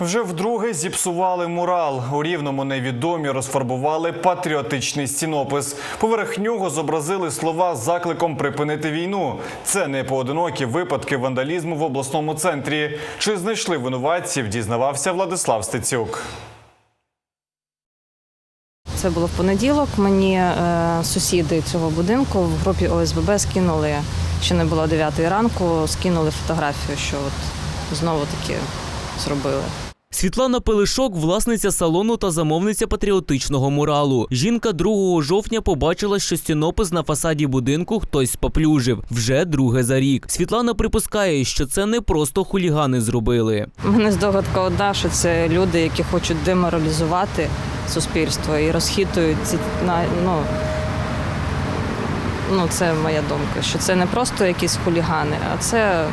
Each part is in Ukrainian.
Вже вдруге зіпсували мурал. У рівному невідомі розфарбували патріотичний стінопис. Поверх нього зобразили слова з закликом припинити війну. Це не поодинокі випадки вандалізму в обласному центрі. Чи знайшли винуватців? Дізнавався Владислав Стецюк. Це було в понеділок. Мені е, сусіди цього будинку в групі ОСББ скинули, ще не було 9 ранку, скинули фотографію, що от знову таки зробили. Світлана Пелишок, власниця салону та замовниця патріотичного муралу. Жінка 2 жовтня побачила, що стінопис на фасаді будинку хтось споплюжив. Вже друге за рік. Світлана припускає, що це не просто хулігани зробили. Мене здогадка одна, що це люди, які хочуть деморалізувати суспільство і розхитують ці на ну. Ну, це моя думка, що це не просто якісь хулігани, а це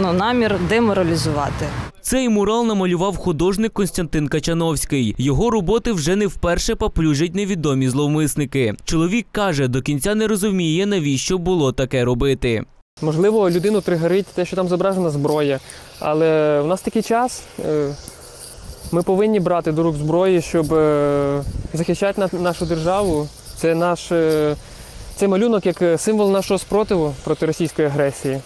ну, намір деморалізувати. Цей мурал намалював художник Константин Качановський. Його роботи вже не вперше поплюжать невідомі зловмисники. Чоловік каже, до кінця не розуміє, навіщо було таке робити. Можливо, людину тригерить те, що там зображена зброя. Але в нас такий час. е, Ми повинні брати до рук зброї, щоб е, захищати нашу державу. Це наш е, цей малюнок як символ нашого спротиву проти російської агресії.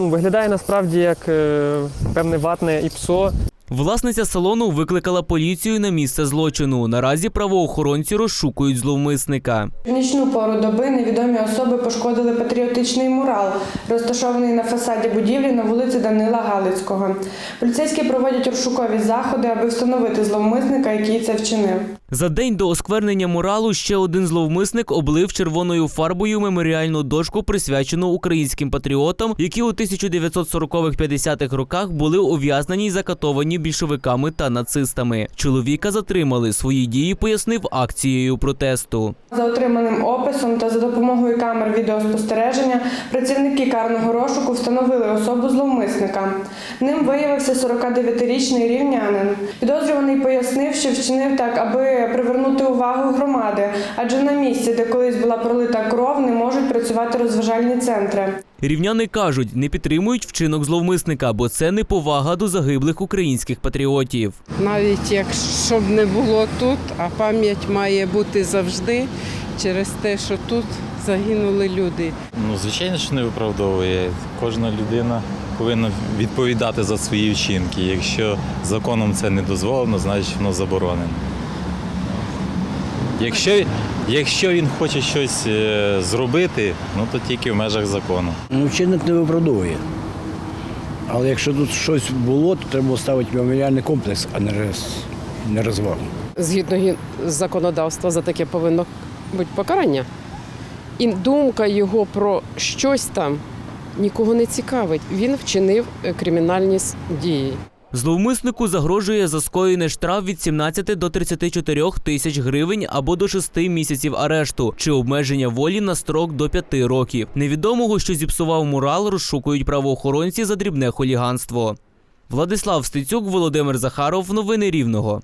Ну, виглядає насправді як е, певне ватне ІПСО, Власниця салону викликала поліцію на місце злочину. Наразі правоохоронці розшукують зловмисника. В нічну пору доби невідомі особи пошкодили патріотичний мурал, розташований на фасаді будівлі на вулиці Данила Галицького. Поліцейські проводять розшукові заходи, аби встановити зловмисника, який це вчинив. За день до осквернення муралу ще один зловмисник облив червоною фарбою меморіальну дошку, присвячену українським патріотам, які у 1940-50-х роках були ув'язнені й закатовані більшовиками та нацистами. Чоловіка затримали. Свої дії пояснив акцією протесту. За отриманим описом та за допомогою камер відеоспостереження працівники карного розшуку встановили особу зловмисника. Ним виявився 49-річний рівнянин. Підозрюваний пояснив, що вчинив так, аби привернути увагу громади, адже на місці, де колись була пролита кров, не можуть працювати розважальні центри. Рівняни кажуть, не підтримують вчинок зловмисника, бо це неповага до загиблих українських патріотів. навіть якщо б не було тут, а пам'ять має бути завжди через те, що тут загинули люди. Ну, звичайно, що не виправдовує. Кожна людина повинна відповідати за свої вчинки. Якщо законом це не дозволено, значить воно заборонено. Якщо, якщо він хоче щось е, зробити, ну то тільки в межах закону. Ну, вчинок не виправдовує. Але якщо тут щось було, то треба ставити меморіальний комплекс, а не, роз... не розвал. Згідно законодавства, за таке повинно бути покарання. І думка його про щось там нікого не цікавить. Він вчинив е, кримінальні дії. Зловмиснику загрожує за скоєний штраф від 17 до 34 тисяч гривень або до 6 місяців арешту чи обмеження волі на строк до 5 років. Невідомого, що зіпсував мурал, розшукують правоохоронці за дрібне хуліганство. Владислав Стецюк, Володимир Захаров. Новини Рівного.